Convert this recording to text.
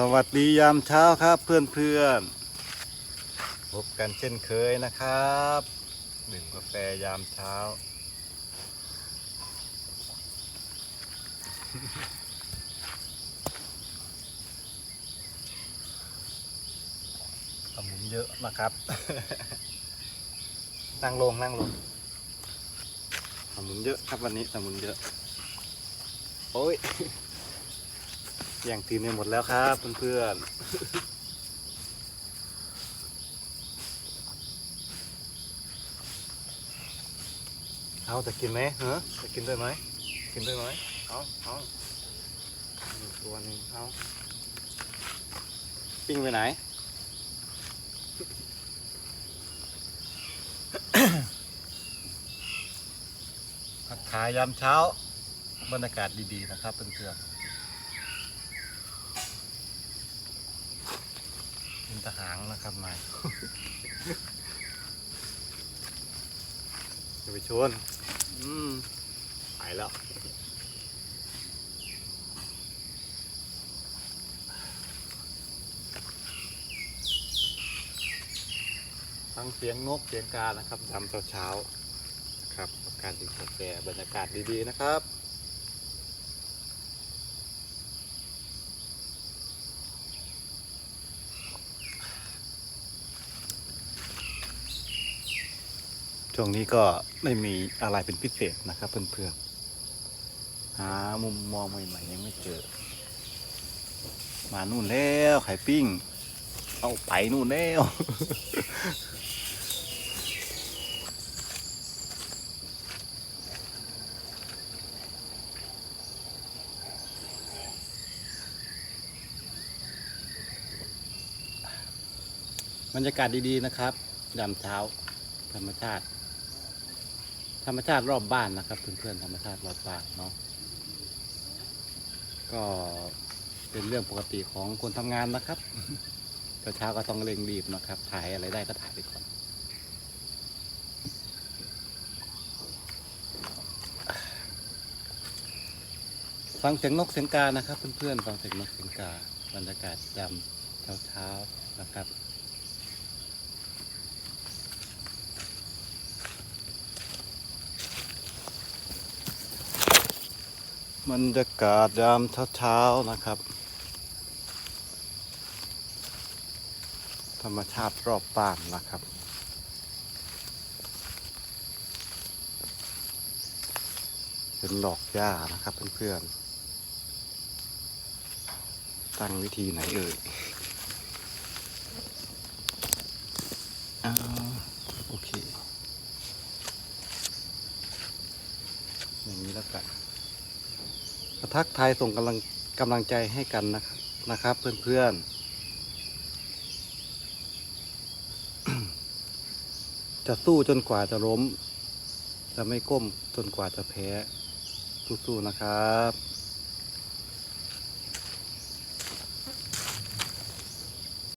สวัสดียามเช้าครับเพื่อนเพื่อนพบกันเช่นเคยนะครับดื่มกาแฟยามเช้าสมุนเยอะนะครับ นั่งลงนั่งลงสมุนเยอะครับวันนี้สมุนเยอะ โอ้ย อย่างทีมไปหมดแล้วครับเพื่อนๆ เอาจะกินไหมเออจะกินด้วยไหม กินด้วยไหม เอาเอาตัวนึงเอาปิ้งไปไหนผัดขายยามเช้า บรรยากาศดีๆนะครับเพื่อนๆ เป็นทหารนะครับมาจะไปชน อืมไปแล้วฟังเสียงนกเสียงกานะครับยามเช้าๆนะครับกับการดื่มกาแฟบรรยากาศดีๆนะครับ ช่วงนี้ก็ไม่มีอะไรเป็นพิเศษนะครับเพื่อนๆหามุมมองใหม่ๆยังไม่เจอ มานู่นแล้วไข่ปิ้ง เอาไปนู่นแล้วบรรยากาศดีๆนะครับยามเช้าธรรมชาติ ธรรมชาติรอบบ้านนะครับ เพื่อนๆธรรมชาติรอบบ้านเนาะก็เป็นเรื่องปกติของคนทำงานนะครับเช้าๆก็ต้องเร่งรีบนะครับ ถ่ายอะไรได้ก็ถ่ายไปก่อนฟังเสียงนกเสียงกานะครับ เพื่อนๆฟังเสียงนกเสียงกาบรรยากาศยามเช้าๆนะครับ บรรยากาศยามเช้าๆนะครับ ธรรมชาติรอบบ้านนะครับ เป็นดอกหญ้านะครับเพื่อนๆ ตั้งวิธีไหนเอ่ยอ่าโอเค อย่างนี้แล้วกัน ก็ทักทายส่งกำลังกำลังใจให้กันนะครับนะครับ เพื่อนๆ จะสู้จนกว่าจะล้ม จะไม่ก้มจนกว่าจะแพ้สู้ๆนะครับ